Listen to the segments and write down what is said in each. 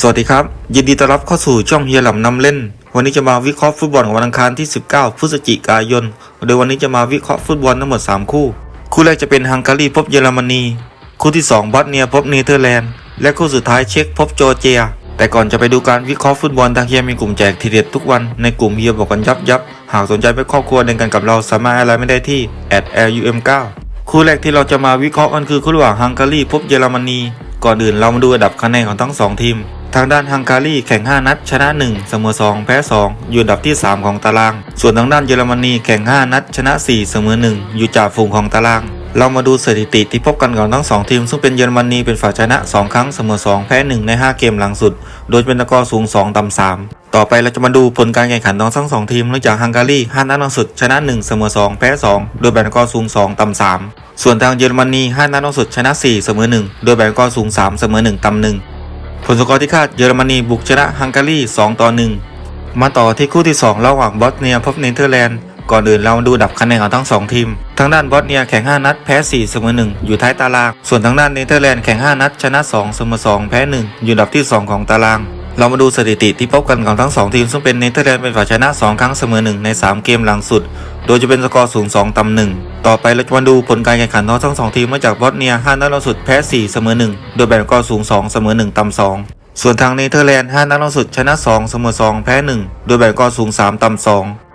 สวัสดีครับ ยินดีต้อนรับเข้าสู่ช่องเฮียหลำนำเล่น วันนี้จะมาวิเคราะห์ฟุตบอลของวันอังคารที่ 19 พฤศจิกายน โดยวันนี้จะมาวิเคราะห์ฟุตบอลทั้งหมด 3 คู่ คู่แรกจะเป็นฮังการีพบเยอรมนี คู่ที่ 2บอสเนียพบเนเธอร์แลนด์ และคู่สุดท้ายเช็กพบจอร์เจีย แต่ก่อนจะไปดูการวิเคราะห์ฟุตบอลทางเฮียมีกลุ่มแจกทีเด็ดทุกวันในกลุ่มเฮียบอกกันยับยับ หากสนใจเป็นครอบครัวเดินกันกับเราสามารถอะไรไม่ได้ที่ @lum9 คู่แรกที่เราจะมาวิเคราะห์กันคือคู่ระหว่างฮังการีพบเยอรมนี ก่อนอื่นเรามาดูอันดับคะแนนของทั้งสองทีม ทางด้านฮังการีแข่ง 5 นัด ชนะ 1 เสมอ 2 แพ้ 2 อยู่อันดับที่ 3 ของตาราง ส่วนทางด้านเยอรมนีแข่ง 5 นัด ชนะ 4 เสมอ 1 อยู่จ่าฝูงของตาราง เรามาดูสถิติที่พบกันของทั้ง 2 ทีม ซึ่งเป็นเยอรมนีเป็นฝ่ายชนะ 2 ครั้งเสมอ 2 แพ้ 1 ใน 5 เกมหลังสุด โดยเป็นตะกอสูง 2ต่ำ3 ต่อไปเราจะมาดูผลการแข่งขันของทั้งสองทีมเนื่องจากฮังการี5นัดหลังสุดชนะ 1 เสมอ 2 แพ้ 2 โดยแบ่งตะกอสูง 2ต่ำ3 ส่วนทางเยอรมนี5นัดหลังสุดชนะ 4 เสมอ 1 โดยแบ่งตะกอสูง 3 เสมอ 1ต่ำ1 ผลสกอร์ที่คาดเยอรมนีบุกชนะฮังการี2ต่อ1มาต่อที่คู่ที่ 2 ระหว่างบอสเนียพบเนเธอร์แลนด์ก่อนอื่นเรามาดูดับคะแนนของทั้ง 2 ทีม ทางด้านบอสเนียแข่ง 5 นัดแพ้ 4 เสมอ 1 อยู่ท้ายตาราง ส่วนทางด้านเนเธอร์แลนด์แข่ง 5 นัดชนะ 2 เสมอ 2 แพ้ 1 อยู่อันดับที่ 2 ของตาราง เรามาดูสถิติที่พบกันของทั้ง 2 ทีม ซึ่งเป็นเนเธอร์แลนด์เป็นฝ่ายชนะ 2 ครั้งเสมอ 1 ใน 3 เกมหลังสุด โดยจะเป็นสกอร์สูง2ต่ำ1ต่อไปเราจะมาดูผลการแข่งขันของทั้งสองทีมมาจากบอสเนีย5นัดล่าสุดแพ้ 4 เสมอ 1 โดยแบ่งสกอร์สูง2เสมอ 1 ต่ำ2 ส่วนทางเนเธอร์แลนด์5นัดล่าสุดชนะ 2 เสมอ 2 แพ้ 1 โดยแบ่งสกอร์สูง 3 ต่ำ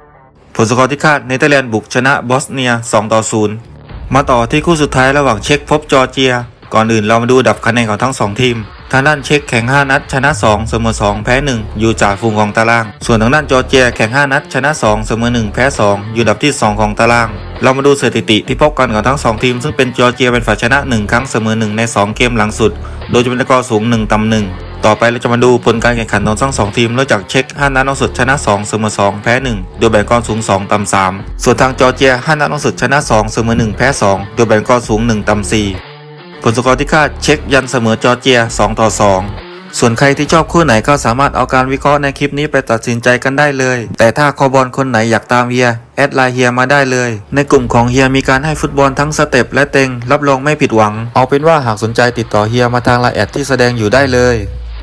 2ผลสกอร์ที่คาดเนเธอร์แลนด์บุกชนะบอสเนีย2ต่อ0มาต่อที่คู่สุดท้ายระหว่างเช็กพบจอร์เจีย ก่อนอื่นเรามาดูดับคะแนนของทั้ง 2 ทีม ทางด้านเช็กแข่ง 5 นัด ชนะ 2 เสมอ 2 แพ้ 1 อยู่จ่าฝูงของตาราง ส่วนทางด้านจอร์เจียแข่ง 5 นัด ชนะ 2 เสมอ 1 แพ้ 2 อยู่ดับที่ 2 ของตาราง เรามาดูสถิติที่พบกันของทั้ง 2 ทีม ซึ่งเป็นจอร์เจียเป็นฝ่ายชนะ 1 ครั้งเสมอ 1 ใน 2 เกมหลังสุด โดยจะเป็นกอร์สูง 1ต่ำ1ต่อไปเราจะมาดูผลการแข่งขันของทั้งสองทีมเริ่มจากเช็ค5นัดล่าสุดชนะ 2 เสมอ 2 แพ้ 1 โดยแบ่งกอร์สูง 2 ต่ำ3 ส่วนทางจอร์เจีย5นัดล่าสุดชนะ 2 เสมอ 1 แพ้ 2 โดยแบ่งกอสูง 1 ต่ำ4 ผลสกอร์ที่คาดเช็คยันเสมอจอร์เจีย 2 ต่อ 2 ส่วนใครที่ชอบคู่ไหนก็สามารถเอาการวิเคราะห์ในคลิปนี้ไปตัดสินใจกันได้เลย แต่ถ้าคอบอลคนไหนอยากตามเฮีย แอดไลน์เฮียมาได้เลย ในกลุ่มของเฮียมีการให้ฟุตบอลทั้งสเต็ปและเต็ง รับรองไม่ผิดหวัง เอาเป็นว่าหากสนใจติดต่อเฮียมาทางไลน์แอดที่แสดงอยู่ได้เลย